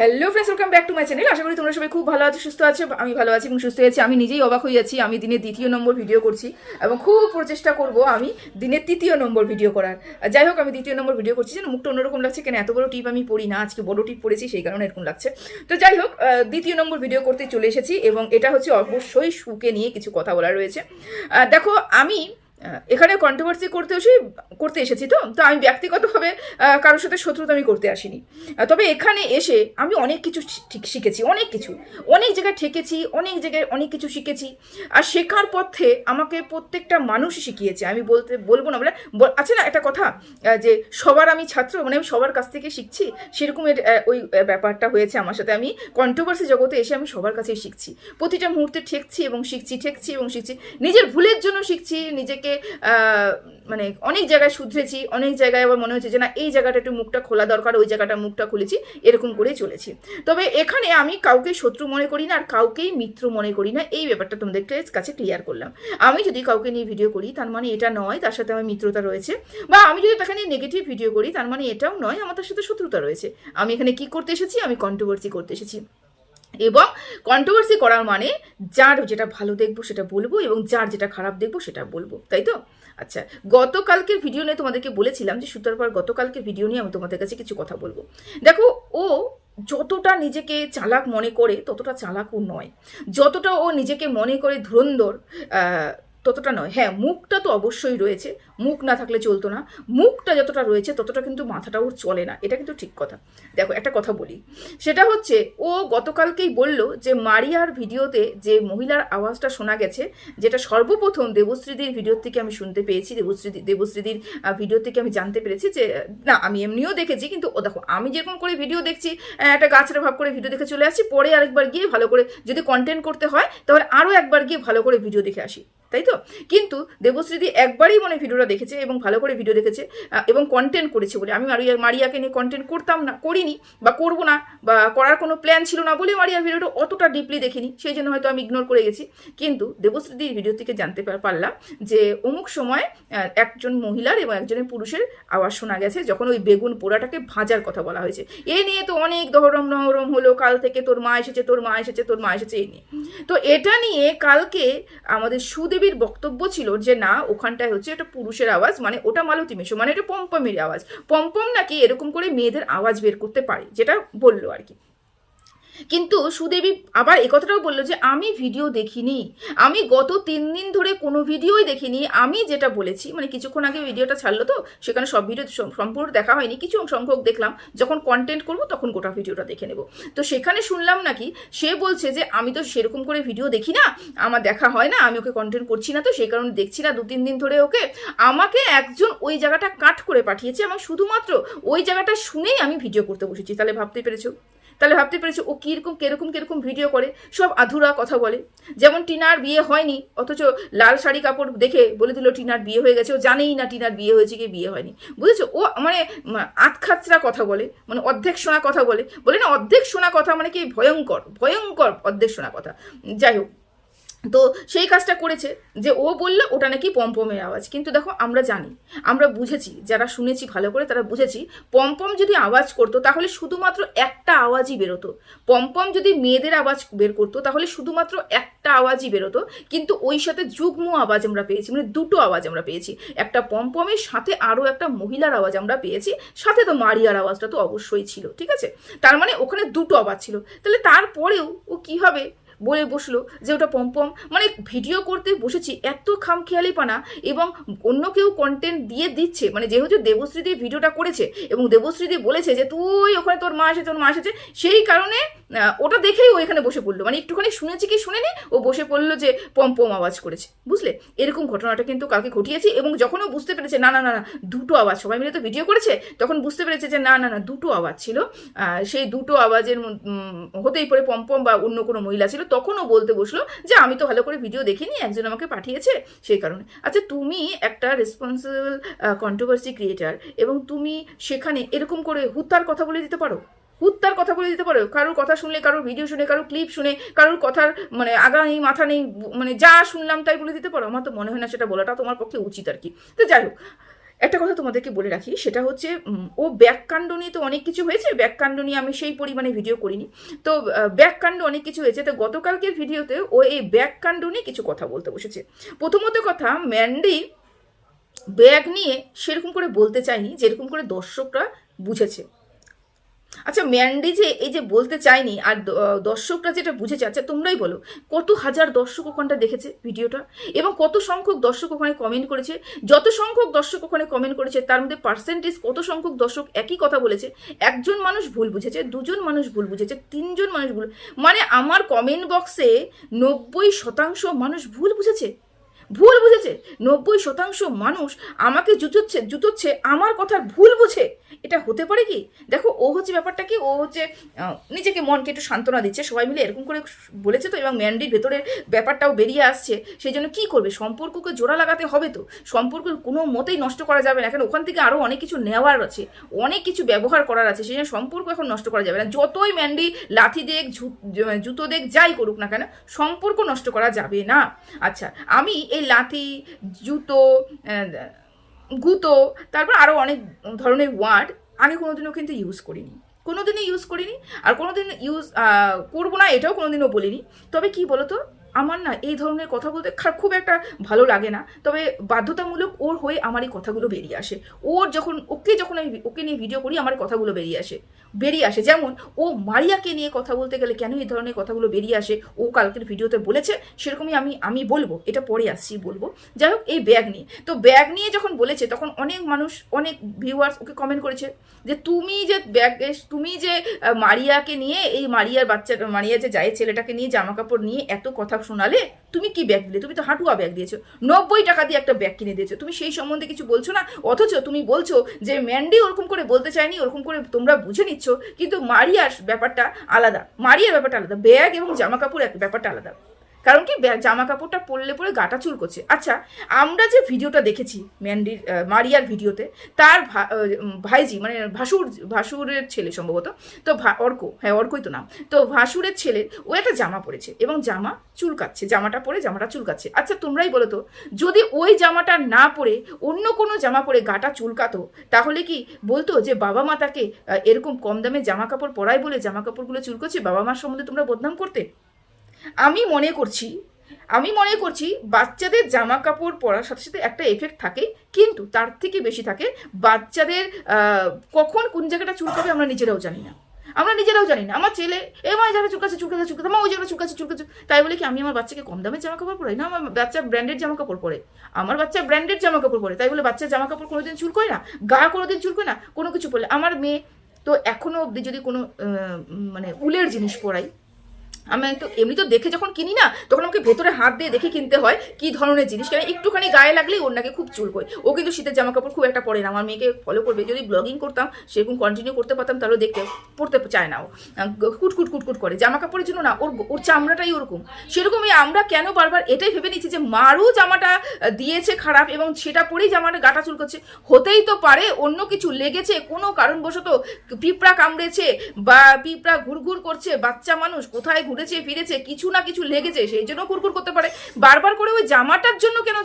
Hello friends welcome back to my channel আশা করি তোমরা সবাই খুব ভালো আছো, সুস্থ আছো, আমি ভালো আছি এবং সুস্থ আছি। আমি নিজেই অবাক হয়ে যাচ্ছি। আমি দিনের দ্বিতীয় নম্বর ভিডিও করছি এবং খুব প্রচেষ্টা করব আমি দিনের তৃতীয় নম্বর ভিডিও করার। যাই হোক, আমি দ্বিতীয় নম্বর ভিডিও করছি। যেন মুখটা অন্যরকম লাগছে। কেন এত বড় টিপ আমি পড়ি না? আজকে বড় টিপ পড়েছি, সেই কারণে এরকম লাগছে। তো যাই হোক দ্বিতীয় নম্বর ভিডিও করতে চলে এসেছি এবং এটা হচ্ছে অবশ্যই সুকে নিয়ে কিছু কথা বলা রয়েছে। দেখো, আমি এখানে কন্ট্রোভার্সি করতে এসে, করতে এসেছি তো? তো আমি ব্যক্তিগতভাবে কারোর সাথে শত্রুতা আমি করতে আসিনি। তবে এখানে এসে আমি অনেক কিছু শিখেছি, অনেক কিছু। অনেক জায়গায় ঠেকেছি, অনেক জায়গায় অনেক কিছু শিখেছি। আর শেখার পথে আমাকে প্রত্যেকটা মানুষই শিখিয়েছে। আমি বলতে, বলব না, বলে আছে না একটা কথা যে সবার আমি ছাত্র মানে আমি সবার কাছ থেকে শিখছি? সেরকমের ওই ব্যাপারটা হয়েছে আমার সাথে। আমি কন্ট্রোভার্সি জগতে এসে আমি সবার কাছেই শিখছি। প্রতিটা মুহূর্তে ঠেকছি এবং শিখছি, ঠেকছি এবং শিখছি। নিজের ভুলের জন্য শিখছি, নিজেকে আহ, মানে অনেক জায়গায় শুধরেছি অনেক জায়গায় আবার মনে হচ্ছে যে না এই জায়গাটা একটু মুখটা খোলা দরকার ওই জায়গাটা মুখটা খুলেছি এরকম করেই চলেছি। তবে এখানে আমি কাউকে শত্রু মনে করি না আর কাউকেই মিত্র মনে করি না এই ব্যাপারটা তোমাদের কাছে ক্লিয়ার করলাম। আমি যদি কাউকে নিয়ে ভিডিও করি তার মানে এটা নয় তার সাথে আমার মিত্রতা রয়েছে বা আমি যদি তাকে নিয়ে নেগেটিভ ভিডিও করি তার মানে এটাও নয় আমার তার সাথে শত্রুতা রয়েছে। আমি এখানে কি করতে এসেছি? আমি কন্ট্রোভার্সি করতে এসেছি। এবং কন্ট্রোভার্সি করার মানে যার যেটা ভালো দেখব সেটা বলব এবং যার যেটা খারাপ দেখব সেটা বলব তাই তো? আচ্ছা গতকালকের ভিডিও নিয়ে তোমাদেরকে বলেছিলাম যে সুতার পর গতকালকের ভিডিও নিয়ে আমি তোমাদের কাছে কিছু কথা বলব। দেখো ও যতটা নিজেকে চালাক মনে করে ততটা চালাকও নয়। যতটা ও নিজেকে মনে করে ধুরন্ধর আহ, ততটা নয়। হ্যাঁ মুখটা তো অবশ্যই রয়েছে। মুখ না থাকলে চলতো না। মুখটা যতটা রয়েছে, ততটা কিন্তু মাথাটা ওর চলে না। এটা কিন্তু ঠিক কথা। দেখো, একটা কথা বলি। সেটা হচ্ছে, ও গতকালকেই বলল যে, মারিয়ার ভিডিওতে যে মহিলার আওয়াজটা শোনা গেছে, যেটা সর্বপ্রথম দেবশ্রীদির ভিডিও থেকে আমি শুনতে পেয়েছি দেবশ্রীদি দেবশ্রীদির ভিডিও থেকে আমি জানতে পেরেছি যে, না, আমি এমনিও দেখেছি, কিন্তু, ও দেখো, আমি যেরকম করে ভিডিও দেখছি একটা গাছের ভাব করে ভিডিও দেখে চলে আসি, পরে আরেকবার গিয়ে ভালো করে যদি কন্টেন্ট করতে হয়, তাহলে আরও একবার গিয়ে ভালো করে ভিডিও দেখে আসি। তাই তো কিন্তু দেবশ্রীদি একবারই মনে ভিডিওটা দেখেছে এবং ভালো করে ভিডিও দেখেছে এবং কন্টেন্ট করেছে বলে। আমি মারিয়া, মারিয়াকে নিয়ে কন্টেন্ট করতাম না, করিনি বা করব না বা করার কোনো প্ল্যান ছিল না বলে মারিয়া ভিডিওটা অতটা ডিপলি দেখিনি, সেই জন্য হয়তো আমি ইগনোর করে গেছি। কিন্তু দেবশ্রীদির ভিডিও থেকে জানতে পারলাম যে অমুক সময় একজন মহিলার এবং একজনের পুরুষের আওয়াজ শোনা গেছে, যখন ওই বেগুন পোড়াটাকে ভাজার কথা বলা হয়েছে। এ নিয়ে তো অনেক দহরম নহরম হলো, কাল থেকে তোর মা এসেছে, তোর মা এসেছে, তোর মা এসেছে এই নিয়ে। তো এটা নিয়ে কালকে আমাদের সুদেবীর বক্তব্য ছিল যে, না, ওখানটায় হচ্ছে একটা পুরুষের আওয়াজ মানে ওটা মালতী মেশো মানে এটা পম্পমের আওয়াজ। পম্পম নাকি এরকম করে মেয়েদের আওয়াজ বের করতে পারে, যেটা বলল আর কি। কিন্তু সুদেবী আবার একথাটাও বলল যে, আমি ভিডিও দেখিনি। আমি গত তিন দিন ধরে কোনো ভিডিওই দেখিনি। আমি যেটা বলেছি মানে কিছুক্ষণ আগে ভিডিওটা ছাড়লো তো, সেখানে সব ভিডিও সম্পূর্ণ দেখা হয়নি। কিছু সংখ্যক দেখলাম। যখন কন্টেন্ট করব, তখন গোটা ভিডিওটা দেখে নেব। তো সেখানে শুনলাম নাকি, সে বলছে যে, আমি তো সেরকম করে ভিডিও দেখি না। আমার দেখা হয় না। আমি ওকে কন্টেন্ট করছি না তো, সেই কারণে দেখছি না দু তিন দিন ধরে ওকে। আমাকে একজন ওই জায়গাটা কাট করে পাঠিয়েছে। আমার শুধুমাত্র ওই জায়গাটা শুনেই আমি ভিডিও করতে বসেছি। তাহলে ভাবতে পেরেছ? তাহলে ভাবতে পেরেছি ও কীরকম কীরকম কীরকম ভিডিও করে, সব আধুরা কথা বলে। যেমন টিনার বিয়ে হয়নি, অথচ লাল শাড়ি কাপড় দেখে বলে দিল টিনার বিয়ে হয়ে গেছে, ও জানেই না টিনার বিয়ে হয়েছে কি বিয়ে হয়নি। বুঝেছ? ও মানে আতখাচরা কথা বলে মানে অর্ধেক শোনা কথা বলে। বলে না, অর্ধেক শোনা কথা মানে কি ভয়ঙ্কর ভয়ঙ্কর অর্ধেক শোনা কথা। যাই হোক তো সেই কাজটা করেছে যে ও বলল, ওটা নাকি পম্পমের আওয়াজ। কিন্তু দেখো, আমরা জানি, আমরা বুঝেছি, যারা শুনেছি ভালো করে তারা বুঝেছি, পম্পম যদি আওয়াজ করতো তাহলে শুধুমাত্র একটা আওয়াজই বেরোতো। পম্পম যদি মেয়েদের আওয়াজ বের করতো তাহলে শুধুমাত্র একটা আওয়াজই বেরোতো, কিন্তু ওই সাথে যুগ্ম আওয়াজ আমরা পেয়েছি মানে দুটো আওয়াজ আমরা পেয়েছি। একটা পম্পমের সাথে আরও একটা মহিলার আওয়াজ আমরা পেয়েছি, সাথে তো মারিয়ার আওয়াজটা তো অবশ্যই ছিল, ঠিক আছে? তার মানে ওখানে দুটো আওয়াজ ছিল। তাহলে তারপরেও ও কীভাবে বলে বসল যে ওটা পম্পম মানে ভিডিও করতে বসেছি, এত খামখেয়ালিপানা এবং অন্য কেউ কন্টেন্ট দিয়ে দিচ্ছে। মানে যেহেতু দেবশ্রীদি ভিডিওটা করেছে এবং দেবশ্রীদি বলেছে যে, তুই ওখানে তোর মা এসেছে, তোর মা এসেছে। সেই কারণে ওটা দেখেই ও এখানে বসে পড়ল। মানে একটুখানি শুনেছি কি শুনেনি, ও বসে পড়ল যে পম্পম আওয়াজ করেছে। বুঝলে? এরকম ঘটনাটা কিন্তু কালকে ঘটিয়েছি এবং যখন ও বুঝতে পেরেছে, না না না না, দুটো আওয়াজ, সবাই মিলে তো ভিডিও করেছে? তখন বুঝতে পেরেছে যে, না না না, দুটো আওয়াজ ছিল। সেই দুটো আওয়াজের হতেই পারে পম্পম বা অন্য কোনো মহিলা ছিল। তখনও বলতে বসল যে, আমি তো ভালো করে ভিডিও দেখিনি, একজন আমাকে পাঠিয়েছে সেই কারণে। আচ্ছা তুমি একটা রেসপন্সিবল কন্ট্রোভার্সি ক্রিয়েটার এবং তুমি সেখানে এরকম করে হুত্তার কথা বলে দিতে পারো? হুত্তার কথা বলে দিতে পারো? কারোর কথা শুনলে, কারোর ভিডিও শুনে, কারোর ক্লিপ শুনে, কারোর কথার মানে আগা নেই মাথা নেই মানে যা শুনলাম তাই বলে দিতে পারো? আমার তো মনে হয় না সেটা বলাটা তোমার পক্ষে উচিত আর কি। তো যাই হোক একটা কথা তোমাদেরকে বলে রাখি, সেটা হচ্ছে ও ব্যাককাণ্ড নিয়ে তো অনেক কিছু হয়েছে, ব্যাককাণ্ড নিয়ে আমি সেই পরিমাণে ভিডিও করিনি। তো ব্যাককাণ্ড অনেক কিছু হয়েছে, তো গতকালকের ভিডিওতে ও এই ব্যাককাণ্ড নিয়ে কিছু কথা বলতে বসেছে। প্রথমত কথা, ম্যান্ডি ব্যাগ নিয়ে সেরকম করে বলতে চায়নি, যেরকম করে দর্শকরা বুঝেছে। আচ্ছা ম্যান্ডি যে এই যে বলতে চায়নি, আর দর্শকরা যেটা বুঝেছে আচ্ছা তোমরাই বলো, কত হাজার দর্শক ওখানটা দেখেছে ভিডিওটা? এবং কত সংখ্যক দর্শক ওখানে কমেন্ট করেছে? যত সংখ্যক দর্শক ওখানে কমেন্ট করেছে, তার মধ্যে পার্সেন্টেজ কত সংখ্যক দর্শক একই কথা বলেছে? একজন মানুষ ভুল বুঝেছে, দুজন মানুষ ভুল বুঝেছে, তিনজন মানুষ ভুল মানে আমার কমেন্ট বক্সে নব্বই শতাংশ মানুষ ভুল বুঝেছে। ভুল বুঝেছে, নব্বই শতাংশ মানুষ আমাকে জুতোচ্ছে জুতোচ্ছে, আমার কথার ভুল বুঝে। এটা হতে পারে কি? দেখো, ও হচ্ছে ব্যাপারটা কি? ও হচ্ছে নিজেকে মনকে একটু সান্ত্বনা দিচ্ছে। সবাই মিলে এরকম করে বলেছে তো, এবং ম্যান্ডির ভেতরের ব্যাপারটাও বেরিয়ে আসছে। সেই জন্য কী করবে? সম্পর্ককে জোড়া লাগাতে হবে তো। সম্পর্ক কোনো মতেই নষ্ট করা যাবে না। এখন ওখান থেকে আরও অনেক কিছু নেওয়ার আছে। অনেক কিছু ব্যবহার করার আছে। সেই জন্য সম্পর্ক এখন নষ্ট করা যাবে না। যতই ম্যান্ডি লাথি দেখ জুতো দেখ, যাই করুক না কেন, সম্পর্ক নষ্ট করা যাবে না। আচ্ছা আমি এই লাথি, জুতো গুতো, তারপর আরও অনেক ধরনের ওয়ার্ড আমি কোনোদিনও কিন্তু ইউজ করিনি। কোনোদিনই ইউজ করিনি, আর কোনোদিন ইউজ করব না, এটাও কোনোদিনও বলিনি। তবে কি বলতো? আমার না এই ধরনের কথা বলতে খুব একটা ভালো লাগে না। তবে বাধ্যতামূলক ওর হয়ে আমার এই কথাগুলো বেরিয়ে আসে। ওর যখন, ওকে যখন আমি ওকে নিয়ে ভিডিও করি, আমার কথাগুলো বেরিয়ে আসে। বেরিয়ে আসে। যেমন, ও মারিয়াকে নিয়ে কথা বলতে গেলে কেন এই ধরনের কথাগুলো বেরিয়ে আসে? ও কালকের ভিডিওতে বলেছে, সেরকমই আমি আমি বলব। এটা পরে আসছি বলব। যাই হোক, এই ব্যাগ নিয়ে। তো ব্যাগ নিয়ে যখন বলেছে, তখন অনেক মানুষ, অনেক ভিউয়ার্স ওকে কমেন্ট করেছে যে, তুমি যে ব্যাগ তুমি যে মারিয়াকে নিয়ে, এই মারিয়ার বাচ্চা, মারিয়া যে যায় ছেলেটাকে নিয়ে জামা কাপড় নিয়ে এত কথা শোনালে তুমি কি ব্যাগ দিলে? তুমি তো হাঁটুয়া ব্যাগ দিয়েছ। নব্বই টাকা দিয়ে একটা ব্যাগ কিনে দিয়েছ। তুমি সেই সম্বন্ধে কিছু বলছো না? অথচ তুমি বলছো যে ম্যান্ডি ওরকম করে বলতে চায়নি, ওরকম করে তোমরা বুঝে নিচ্ছ, কিন্তু মারিয়ার ব্যাপারটা আলাদা। মারিয়ার ব্যাপারটা আলাদা। ব্যাগ এবং জামা কাপড় এক ব্যাপারটা আলাদা। কারণ কি জামা কাপড়টা পরলে পরে গাটা চুলকোচ্ছে আচ্ছা আমরা যে ভিডিওটা দেখেছি ম্যান্ডির মারিয়ার ভিডিওতে, তার ভাইজি মানে ভাসুর, ভাসুরের ছেলে সম্ভবত, তো অর্ক হ্যাঁ অর্কই তো নাম, তো ভাসুরের ছেলে, ও একটা জামা পরেছে এবং জামা চুলকাচ্ছে জামাটা পরে জামাটা চুলকাচ্ছে আচ্ছা তোমরাই বলো তো, যদি ওই জামাটা না পরে অন্য কোনো জামা পরে গাটা চুলকাতো তাহলে কি বলতো যে বাবা মা তাকে এরকম কম দামে জামা কাপড় পরায় বলে জামা কাপড়গুলো চুলকোচ্ছে বাবা মার সম্বন্ধে তোমরা বদনাম করতে? আমি মনে করছি, আমি মনে করছি বাচ্চাদের জামা কাপড় পরার সাথে সাথে একটা এফেক্ট থাকে, কিন্তু তার থেকে বেশি থাকে বাচ্চাদের কখন কোন জায়গাটা চুলকাবে আমরা নিজেরাও জানি না। আমরা নিজেরাও জানি না। আমার ছেলে, এ মানে জায়গাটা চুলকাচ্ছে চুলকাচ্ছে চুলকাচ্ছে, মা, ওই জায়গাটা চুলকাচ্ছে চুলকাচ্ছে। তাই বলে কি, আমি আমার বাচ্চাকে কম দামের জামা কাপড় পরাই? না, আমার বাচ্চা ব্র্যান্ডেড জামা কাপড় পরে। আমার বাচ্চা ব্র্যান্ডেড জামা কাপড় পরে। তাই বলে বাচ্চার জামা কাপড় কোনোদিন চুলকোয় না, গা কোনোদিন চুলকোয় না, কোনো কিছু পরলে। আমার মেয়ে তো এখনও অবধি যদি কোনো মানে উলের জিনিস পরাই আমি তো এমনি তো দেখে যখন কিনি না, তখন আমাকে ভেতরে হাত দিয়ে দেখে কিনতে হয় কি ধরনের জিনিস। কেন একটুখানি গায়ে লাগলেই ওর নাকি খুব চুল কই ও কিন্তু শীতের জামা কাপড় খুব একটা পরে না। আমার মেয়েকে ফলো করবে। যদি ব্লগিং করতাম, সেরকম কন্টিনিউ করতে পারতাম, তাহলে দেখতে, পড়তে চায় না ও। কুটকুট কুটকুট করে। জামা কাপড়ের জন্য না, ওর ওর চামড়াটাই ওরকম। সেরকমই আমরা কেন বারবার এটাই ভেবে নিচ্ছি যে মারও জামাটা দিয়েছে খারাপ এবং সেটা পরেই জামাটা গাটা চুল করছে হতেই তো পারে অন্য কিছু লেগেছে, কোনো কারণবশত পিঁপড়া কামড়েছে বা পিঁপড়া ঘুরঘুর করছে, বাচ্চা মানুষ কোথায় ঘুরেছে ফিরেছে, কিছু না কিছু লেগেছে, সেই জন্য ঘুরঘুর করতে পারে। বারবার করে ওই জামাটার জন্য কেন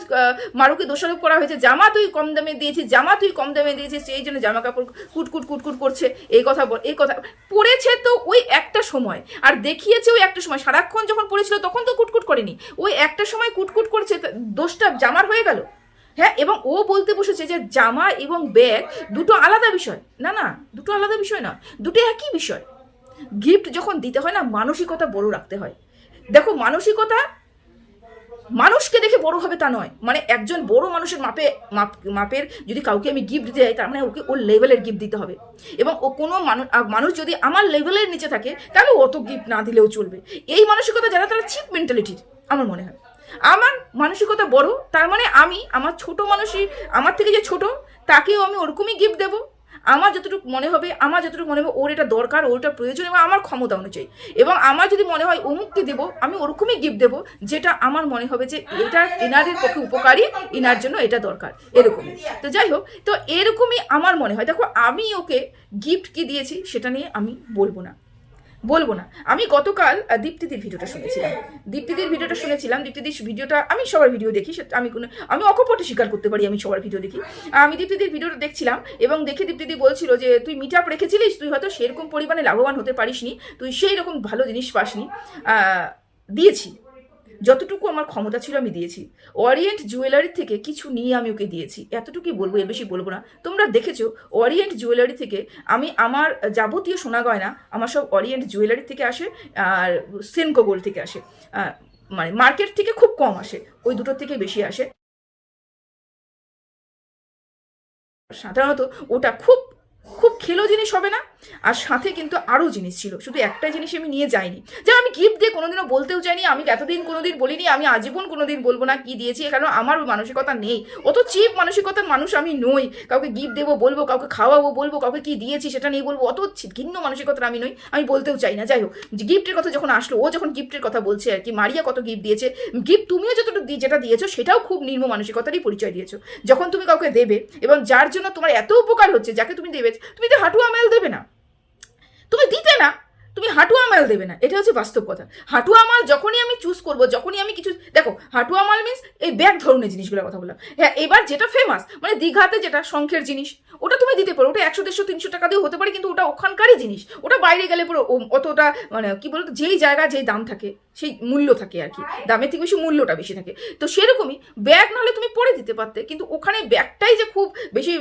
মারুকে দোষারোপ করা হয়েছে? জামা তুই কম দামে দিয়েছিস, জামা তুই কম দামে দিয়েছিস, সেই জন্য জামা কাপড় কুটকুট কুটকুট করছে। এই কথা বল, এই কথা পড়েছে তো ওই একটা সময়, আর দেখিয়েছে ওই একটা সময়। সারাক্ষণ যখন পড়েছিল তখন তো কুটকুট করেনি। ওই একটা সময় কুটকুট করছে দোষটা জামার হয়ে গেল। হ্যাঁ এবং ও বলতে বসেছে যে জামা এবং ব্যাগ দুটো আলাদা বিষয়। না না, দুটো আলাদা বিষয় না দুটো একই বিষয়। গিফট যখন দিতে হয় না, মানসিকতা বড় রাখতে হয়। দেখো, মানসিকতা মানুষকে দেখে বড় হবে তা নয়। মানে একজন বড় মানুষের মাপে, মাপ, মাপের যদি কাউকে আমি গিফট দিতে যাই, তার মানে ওকে ওর লেভেলের গিফট দিতে হবে। এবং ও কোনো মানুষ মানুষ যদি আমার লেভেলের নিচে থাকে, তাহলে অত গিফট না দিলেও চলবে। এই মানসিকতা যারা তারা চিপ মেন্টালিটির আমার মনে হয়। আমার মানসিকতা বড়, তার মানে আমি, আমার ছোট মানুষই, আমার থেকে যে ছোট, তাকেও আমি ওরকমই গিফট দেবো। আমার যতটুকু মনে হবে, আমার যতটুকু মনে হবে ওর এটা দরকার, ওর এটা প্রয়োজন এবং আমার ক্ষমতা অনুযায়ী। এবং আমার যদি মনে হয় অমুককে দেবো, আমি ওরকমই গিফট দেবো যেটা আমার মনে হবে যে এটা এনারের পক্ষে উপকারী এনার জন্য এটা দরকার, এরকমই। তো যাই হোক, তো এরকমই আমার মনে হয়। দেখো, আমি ওকে গিফট কি দিয়েছি সেটা নিয়ে আমি বলব না। বলব না। আমি গতকাল দীপ্তিদির ভিডিওটা শুনেছিলাম। দীপ্তিদির ভিডিওটা শুনেছিলাম। দীপ্তিদির ভিডিওটা, আমি সবার ভিডিও দেখি আমি কোনো, আমি অকপটে স্বীকার করতে পারি আমি সবার ভিডিও দেখি। আমি দীপ্তিদির ভিডিওটা দেখছিলাম এবং দেখে দীপ্তিদি বলছিল যে, তুই মিট আপ রেখেছিলিস? তুই হয়তো সেরকম পরিমাণে লাভবান হতে পারিসনি। তুই সেই রকম ভালো জিনিস পাসনি। দিয়েছি। যতটুকু আমার ক্ষমতা ছিল আমি দিয়েছি। ওরিয়েন্ট জুয়েলারি থেকে কিছু নিয়ে আমি ওকে দিয়েছি। এতটুকুই বলব, এর বেশি বলব না। তোমরা দেখেছ ওরিয়েন্ট জুয়েলারি থেকে আমি আমার যাবতীয় সোনা গয়না আমার সব ওরিয়েন্ট জুয়েলারি থেকে আসে, আর সেনকো গোল্ড থেকে আসে। মানে মার্কেট থেকে খুব কম আসে, ওই দুটোর থেকে বেশি আসে। সাধারণত ওটা খুব খুব খেলো জিনিস হবে না? আর সাথে কিন্তু আরও জিনিস ছিল, শুধু একটা জিনিস আমি নিয়ে যাইনি। যা আমি গিফট দিয়ে কোনোদিনও বলতেও চাইনি, আমি এতদিন কোনোদিন বলিনি, আমি আজীবন কোনোদিন বলব না, কি দিয়েছি কারণ আমার ওই মানসিকতা নেই। অত চিপ মানসিকতার মানুষ আমি নই। কাউকে গিফট দেবো, বলব, কাউকে খাওয়াবো, বলব, কাউকে কি দিয়েছি সেটা নিয়ে বলব, অত ঘিন্ন মানসিকতার আমি নই, আমি বলতেও চাই না। যাই হোক গিফটের কথা যখন আসলো, ও যখন গিফটের কথা বলছে আর কি, মারিয়া কত গিফট দিয়েছে গিফট তুমিও যতটুকু যেটা দিয়েছ, সেটাও খুব নির্ম মানসিকতারই পরিচয় দিয়েছ। যখন তুমি কাউকে দেবে, এবং যার জন্য তোমার এত উপকার হচ্ছে, যাকে তুমি দেবে তুমি তো হাঁটুয়া মেল দেবে না। তুমি দিতে না। তুমি হাঁটুয়া আমাল দেবে না, এটা হচ্ছে বাস্তব কথা। হাঁটুয়া আমাল যখনই আমি চুজ করব, যখনই আমি কিছু দেখো, হাঁটুয়া আমাল মিন্স এই ব্যাগ ধরনের জিনিসগুলোর কথা বললাম। হ্যাঁ এবার যেটা ফেমাস মানে দীঘাতে যেটা শঙ্খের জিনিস, ওটা তুমি দিতে পারো, ওটা একশো, দেড়শো, তিনশো টাকা দিয়েও হতে পারে, কিন্তু ওটা ওখানকারই জিনিস। ওটা বাইরে গেলে পুরো অতটা মানে কি বলতো, যেই জায়গা, যেই দাম থাকে, সেই মূল্য থাকে আর কি। দামের থেকে বেশি মূল্যটা বেশি থাকে। তো সেরকমই ব্যাগ নাহলে তুমি পরে দিতে পারতে, কিন্তু ওখানে ব্যাগটাই যে খুব বেশি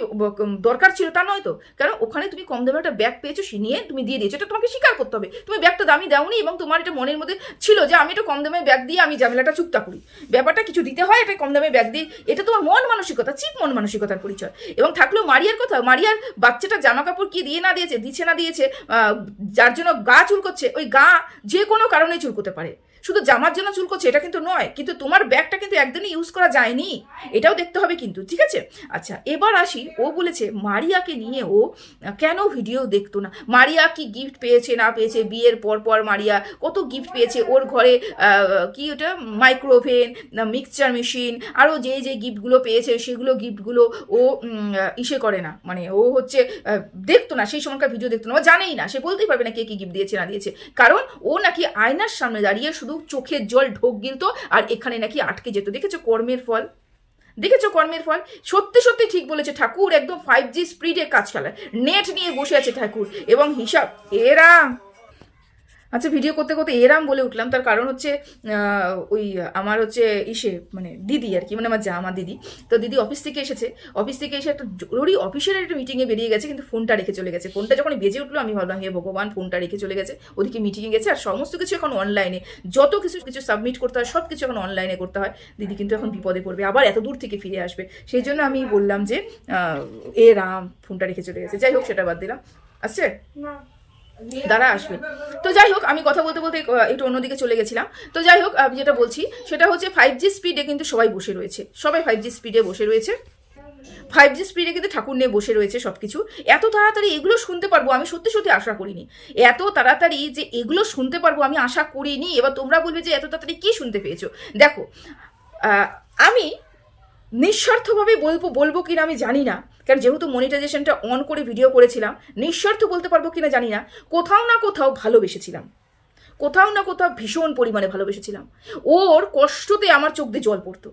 দরকার ছিল তা নয় তো। কারণ ওখানে তুমি কম দামে একটা ব্যাগ পেয়েছ, সে নিয়ে তুমি দিয়ে দিয়েছ, এটা তোমাকে স্বীকার করতে হবে। তুমি ব্যাগটা দামি দাওনি এবং তোমার এটা মনের মধ্যে ছিল যে আমি একটু কম দামে ব্যাগ দিয়ে আমি ঝামেলাটা চুক্তা করি। ব্যাপারটা কিছু দিতে হয় এটা কম দামে ব্যাগ দিয়ে, এটা তোমার মন মানসিকতা চিপ মন মানসিকতার পরিচয়। এবং থাকলেও মারিয়ার কথা, মারিয়ার বাচ্চাটা জামা কাপড় কি দিয়ে না দিয়েছে দিচ্ছে না দিয়েছে যার জন্য গা চুলকোচ্ছে, ওই গা যে কোনো কারণে চুলকোতে পারে। শুধু জামার জন্য চুল করছে এটা কিন্তু নয়, কিন্তু তোমার ব্যাগটা কিন্তু একদিনই ইউজ করা যায়নি। এটাও দেখতে হবে কিন্তু, ঠিক আছে? আচ্ছা এবার আসি, ও বলেছে, মারিয়াকে নিয়ে ও কেন ভিডিও দেখতো না? মারিয়া কি গিফট পেয়েছে, না পেয়েছে? বিয়ের পর পর মারিয়া কত গিফট পেয়েছে? ওর ঘরে কি ওটা? মাইক্রোওভেন মিক্সচার মেশিন আরও যে যে গিফটগুলো পেয়েছে, সেগুলো গিফটগুলো ও ইসে করে না। মানে ও হচ্ছে দেখতো না, সেই সময়কার ভিডিও দেখতো না। ও জানেই না, সে বলতেই পারবে না কে কি গিফট দিয়েছে, না দিয়েছে। কারণ ও নাকি আয়নার সামনে দাঁড়িয়ে শুধু চোখের জল ঢোক গিলতো আর এখানে নাকি আটকে যেত। দেখেছ কর্মের ফল? দেখেছ কর্মের ফল? সত্যি সত্যি ঠিক বলেছে ঠাকুর, একদম ফাইভ জি স্পিডে কাজ চালায়। নেট নিয়ে বসে আছে ঠাকুর, এবং হিসাব, এরা আচ্ছা ভিডিও করতে করতে এরাম বলে উঠলাম। তার কারণ হচ্ছে ওই আমার হচ্ছে ইসে মানে দিদি আর কি মানে আমার যা আমার দিদি। তো দিদি অফিস থেকে এসেছে। অফিস থেকে এসে একটা জরুরি অফিসের একটা মিটিংয়ে বেরিয়ে গেছে, কিন্তু ফোনটা রেখে চলে গেছে। ফোনটা যখন বেজে উঠল, আমি ভাবলাম, হে ভগবান ফোনটা রেখে চলে গেছে। ওদিকে মিটিংয়ে গেছে আর সমস্ত কিছু এখন অনলাইনে যত কিছু কিছু সাবমিট করতে হয়, সব কিছু এখন অনলাইনে করতে হয়। দিদি কিন্তু এখন বিপদে পড়বে, আবার এত দূর থেকে ফিরে আসবে। সেই জন্য আমি বললাম যে এ রাম ফোনটা রেখে চলে গেছে। যাই হোক, সেটা বাদ দিলাম। আসছে? দাঁড়া আসবে। তো যাই হোক, আমি কথা বলতে বলতে একটু অন্যদিকে চলে গেছিলাম। তো যাই হোক আমি যেটা বলছি, সেটা হচ্ছে ফাইভ জি স্পিডে কিন্তু সবাই বসে রয়েছে। সবাই ফাইভ জি স্পিডে বসে রয়েছে। ফাইভ জি স্পিডে কিন্তু ঠাকুর নিয়ে বসে রয়েছে সব কিছু এত তাড়াতাড়ি এগুলো শুনতে পারব, আমি সত্যি সত্যি আশা করিনি। এত তাড়াতাড়ি যে এগুলো শুনতে পারব, আমি আশা করিনি। এবার তোমরা বলবে যে এত তাড়াতাড়ি কি শুনতে পেয়েছ? দেখো আমি নিঃস্বার্থভাবে বলব বলব কিনা আমি জানি না। কারণ যেহেতু মনিটাইজেশনটা অন করে ভিডিও করেছিলাম, নিঃস্বার্থ বলতে পারব কিনা জানি না, কোথাও না কোথাও ভালোবেসেছিলাম। কোথাও না কোথাও ভীষণ পরিমাণে ভালোবেসেছিলাম। ওর কষ্টতে আমার চোখ দিয়ে জল পড়তো।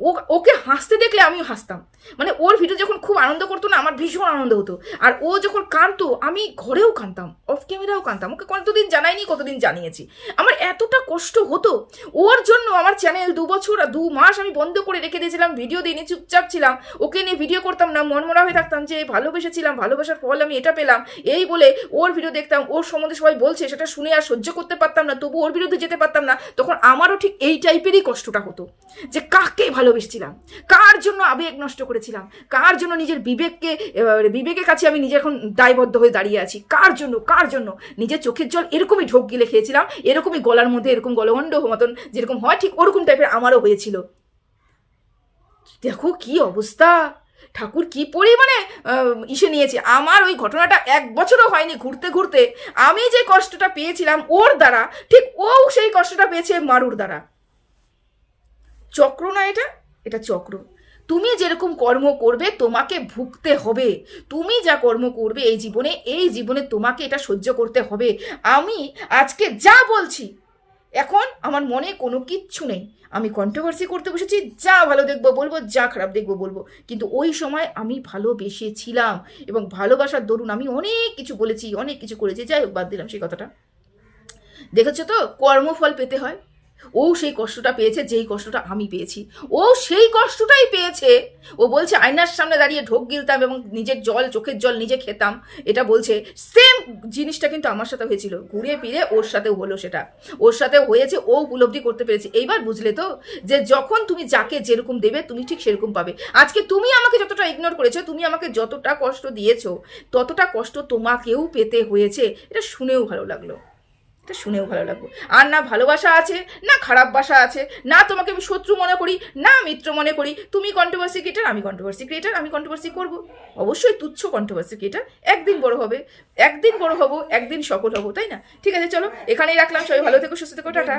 ও ওকে হাসতে দেখলে আমিও হাসতাম। মানে ওর ভিডিও যখন খুব আনন্দ করতো না, আমার ভীষণ আনন্দ হতো। আর ও যখন কাঁদতো, আমি ঘরেও কাঁদতাম অফ ক্যামেরাও কাঁদতাম। ওকে কতদিন জানাইনি, কতদিন জানিয়েছি। আমার এতটা কষ্ট হতো। ওর জন্য আমার চ্যানেল দু বছর আর দু মাস আমি বন্ধ করে রেখে দিয়েছিলাম ভিডিও দিইনি চুপচাপ ছিলাম। ওকে নিয়ে ভিডিও করতাম না, মনমরা হয়ে থাকতাম যে, ভালোবেসেছিলাম, ভালোবাসার ফল আমি এটা পেলাম। এই বলে ওর ভিডিও দেখতাম, ওর সম্বন্ধে সবাই বলছে, সেটা শুনে আর সহ্য করতে পারতাম না তবু ওর বিরুদ্ধে যেতে পারতাম না। তখন আমারও ঠিক এই টাইপেরই কষ্টটা হতো। যে কাকে ভালোবেসেছিলাম। কার জন্য আবেগ নষ্ট করেছিলাম? কার জন্য নিজের বিবেককে বিবেকের কাছে আমি নিজে এখন দায়বদ্ধ হয়ে দাঁড়িয়ে আছি? কার জন্য কার জন্য? নিজের চোখের জল এরকমই ঢোক গিলে খেয়েছিলাম, এরকমই গলার মধ্যে এরকম গলগণ্ড মতন যেরকম হয়, ঠিক ওরকম টাইপের আমারও হয়েছিল। দেখো কি অবস্থা! ঠাকুর কি পরিমাণে ইসে নিয়েছে। আমার ওই ঘটনাটা এক বছরও হয়নি ঘুরতে ঘুরতে। আমি যে কষ্টটা পেয়েছিলাম ওর দ্বারা, ঠিক ও সেই কষ্টটা পেয়েছে মারুর দ্বারা। চক্র না এটা? এটা চক্র। তুমি যেরকম কর্ম করবে, তোমাকে ভুগতে হবে। তুমি যা কর্ম করবে এই জীবনে এই জীবনে তোমাকে এটা সহ্য করতে হবে। আমি আজকে যা বলছি, এখন আমার মনে কোনো কিচ্ছু নেই। আমি কন্ট্রোভার্সি করতে বসেছি, যা ভালো দেখব বলব, যা খারাপ দেখব বলব। কিন্তু ওই সময় আমি ভালোবেসেছিলাম এবং ভালোবাসার দরুন আমি অনেক কিছু বলেছি, অনেক কিছু করেছি। যাই হোক, বাদ দিলাম সেই কথাটা। দেখেছ তো? কর্মফল পেতে হয়। ও সেই কষ্টটা পেয়েছে, যেই কষ্টটা আমি পেয়েছি। ও সেই কষ্টটাই পেয়েছে। ও বলছে, আয়নার সামনে দাঁড়িয়ে ঢোক গিলতাম এবং নিজের জল, চোখের জল নিজে খেতাম। এটা বলছে সেম জিনিসটা কিন্তু আমার সাথে হয়েছিল। ঘুরে ফিরে ওর সাথেও হলো সেটা। ওর সাথে হয়েছে, ও উপলব্ধি করতে পেরেছে। এইবার বুঝলে তো, যে যখন তুমি যাকে যেরকম দেবে, তুমি ঠিক সেরকম পাবে। আজকে তুমি আমাকে যতটা ইগনোর করেছ, তুমি আমাকে যতটা কষ্ট দিয়েছ, ততটা কষ্ট তোমাকেও পেতে হয়েছে। এটা শুনেও ভালো লাগল। এটা শুনেও ভালো লাগবো আর না ভালোবাসা আছে, না খারাপ বাসা আছে, না তোমাকে আমি শত্রু মনে করি, না মিত্র মনে করি। তুমি কন্ট্রোভার্সি ক্রিয়েটার আমি কন্ট্রোভার্সি ক্রিয়েটার আমি কন্ট্রোভার্সি করব। অবশ্যই তুচ্ছ কন্ট্রোভার্সি ক্রিয়েটার একদিন বড় হবে, একদিন বড় হব, একদিন সফল হব, তাই না? ঠিক আছে, চলো, এখানেই রাখলাম, সবাই ভালো থেকো, সুস্থ থেকো, টাটা।